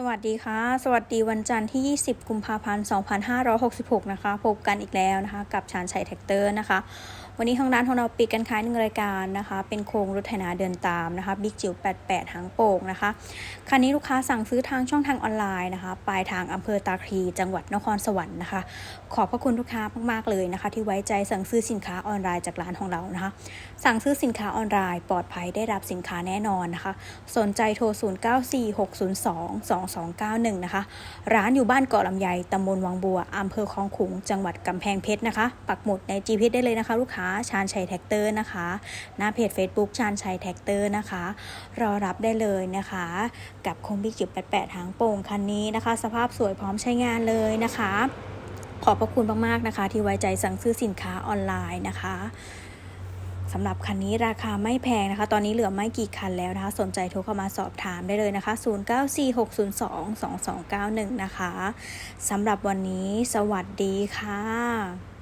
สวัสดีค่ะ สวัสดีวันจันทร์ที่ 20 กุมภาพันธ์ 2566 นะคะ พบกันอีกแล้วนะคะ กับชานชัยแท็กเตอร์นะคะ วันนี้ทางร้านของเราปิดกันขายหนึ่งรายการนะคะ เป็นโครงรถไถนาเดินตามนะคะบิ๊กจิ๋ว 88 หางโป่งนะคะ คันนี้ลูกค้าสั่งซื้อทางช่องทางออนไลน์นะคะ ปลายทางอำเภอตาคลีจังหวัดนครสวรรค์นะคะ ขอบพระคุณลูกค้ามากๆเลยนะคะ ที่ไว้ใจสั่งซื้อสินค้าออนไลน์จากร้านของเรานะคะ สั่งซื้อสินค้าออนไลน์ปลอดภัยได้รับสินค้าแน่นอนนะคะ สนใจโทร 094602 2291 นะคะ ร้านอยู่บ้านเกาะลำไยตำบลวังบัวอำเภอคลองขุง จังหวัดกำแพงเพชรนะคะ ปักหมุดใน GPS ได้เลยนะคะ ลูกค้าชาญชัยแท็กเตอร์นะคะ หน้าเพจ Facebook ชาญชัยแท็กเตอร์นะคะ รอรับได้เลยนะคะ กับคงบิ๊กจิ๋ว88 หางโป่งคันนี้นะคะ สภาพสวยพร้อมใช้งานเลยนะคะ ขอบพระคุณมากๆนะคะ ที่ไว้ใจสั่งซื้อสินค้าออนไลน์นะคะ สำหรับคันนี้ราคาไม่แพงนะคะ ตอนนี้เหลือไม่กี่คันแล้วนะคะ สนใจโทรเข้ามาสอบถามได้เลยนะคะ 0946022291 นะคะสำหรับวันนี้สวัสดีค่ะ